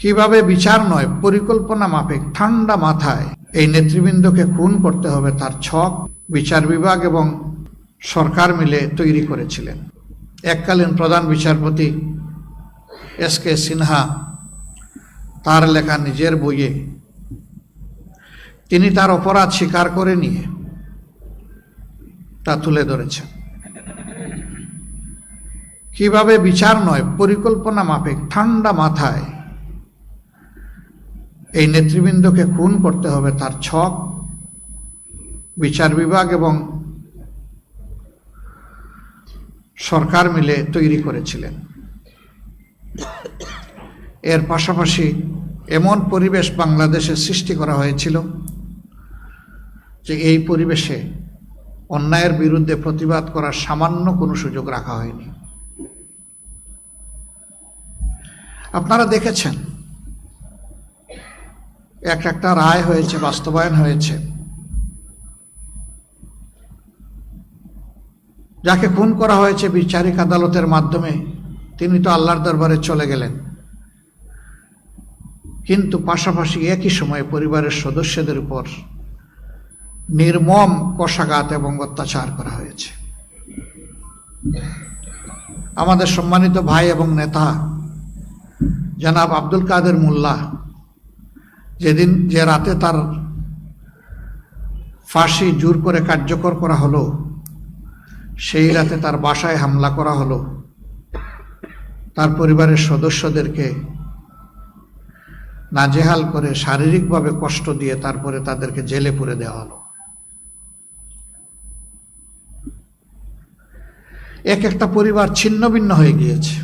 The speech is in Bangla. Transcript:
কীভাবে বিচার নয়, পরিকল্পনা মাফিক, ঠান্ডা মাথায়। এই নেতৃবৃন্দকে খুন করতে হবে তার ছক, বিচার বিভাগ এবং সরকার মিলে তৈরি করেছিলেন। এককালীন প্রধান বিচারপতি এস কে সিনহা তার লেখা নিজের বইয়ে, তিনি তার অপরাধ স্বীকার করে নিয়ে তা তুলে ধরেছেন। কীভাবে বিচার নয়, পরিকল্পনা মাফিক, ঠান্ডা মাথায়। এই নেতৃবৃন্দকে খুন করতে হবে তার ছক, বিচার বিভাগ এবং সরকার মিলে তৈরি করেছিলেন। এর পাশাপাশি এমন পরিবেশ বাংলাদেশে সৃষ্টি করা হয়েছিল যে এই পরিবেশে অন্যায়ের বিরুদ্ধে প্রতিবাদ করার সামান্য কোনো সুযোগ রাখা হয়নি। আপনারা দেখেছেন এক একটা রায় হয়েছে, বাস্তবায়ন হয়েছে। যাকে খুন করা হয়েছে বিচারিক আদালতের মাধ্যমে, তিনি তো আল্লাহর দরবারে চলে গেলেন। কিন্তু পাশাপাশি একই সময়ে পরিবারের সদস্যদের উপর নির্মম কষাঘাত এবং অত্যাচার করা হয়েছে। আমাদের সম্মানিত ভাই এবং নেতা জনাব আব্দুল কাদের মোল্লা যেদিন যে রাতে তার ফাঁসি জোর করে কার্যকর করা হলো, সেই রাতে তার বাসায় হামলা করা হলো। তার পরিবারের সদস্যদেরকে নাজেহাল করে শারীরিকভাবে কষ্ট দিয়ে তারপরে তাদেরকে জেলে পুরে দেওয়া হলো। এক একটা পরিবার ছিন্ন ভিন্ন হয়ে গিয়েছে।